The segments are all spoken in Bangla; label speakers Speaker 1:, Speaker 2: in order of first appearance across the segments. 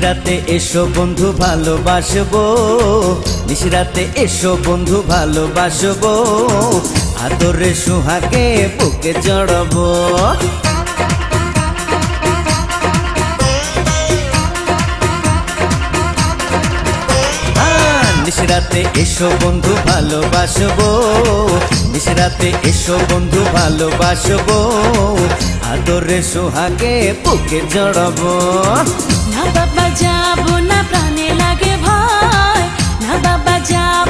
Speaker 1: নিশরাতে এসো বন্ধু ভালোবাসবো। নিশরাতে এসো বন্ধু ভালোবাসবো। আদরে সুহাকে বুকে জড়াবো আহ, নিশরাতে এসো বন্ধু ভালোবাসবো। মিশরাতে এসো বন্ধু ভালোবাসবো। আদরে সোহাগে বুকে জড়াবো।
Speaker 2: না বাবা যাব না প্রাণে লাগে ভয়। না বাবা যাব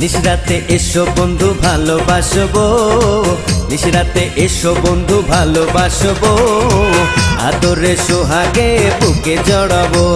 Speaker 1: নিশরাতে এসো বন্ধু ভালোবাসবো। নিশরাতে এসো বন্ধু ভালোবাসবো। আদরে সোহাগে বুকে জড়াবো।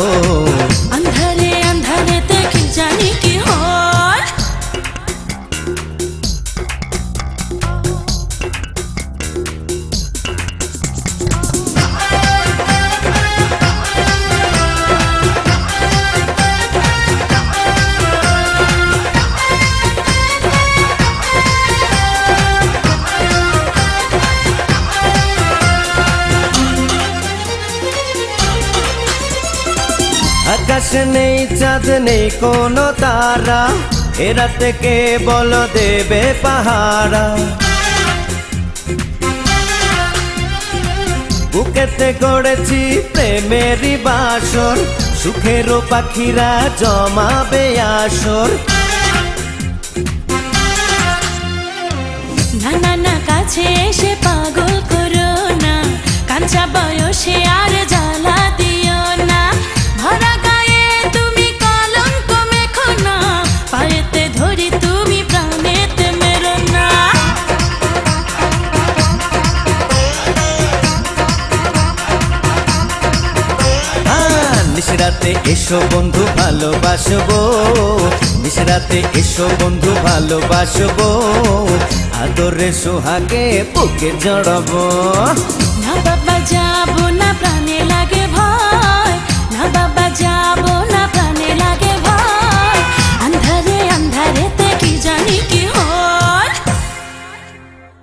Speaker 1: নেই, চাঁদ নেই, কোনো তারা। এরা থেকে বল দেবে পাহারা? বুকেতে গড়েছি প্রেমেরই বাসর সুখেরও পাখিরা জমাবে আসর।
Speaker 2: না না না, কাছে এসে পাগল করো না। কাঁচা বয়সে আর
Speaker 1: আহ, নিশরাতে এসো বন্ধু ভালোবাসবো। মিশরাতে এসো বন্ধু ভালোবাসবো। আদরে সোহাগে বুকে জড়াবো।
Speaker 2: না বাবা যাব না প্রাণে লাগে ভয়। না বাবা যাব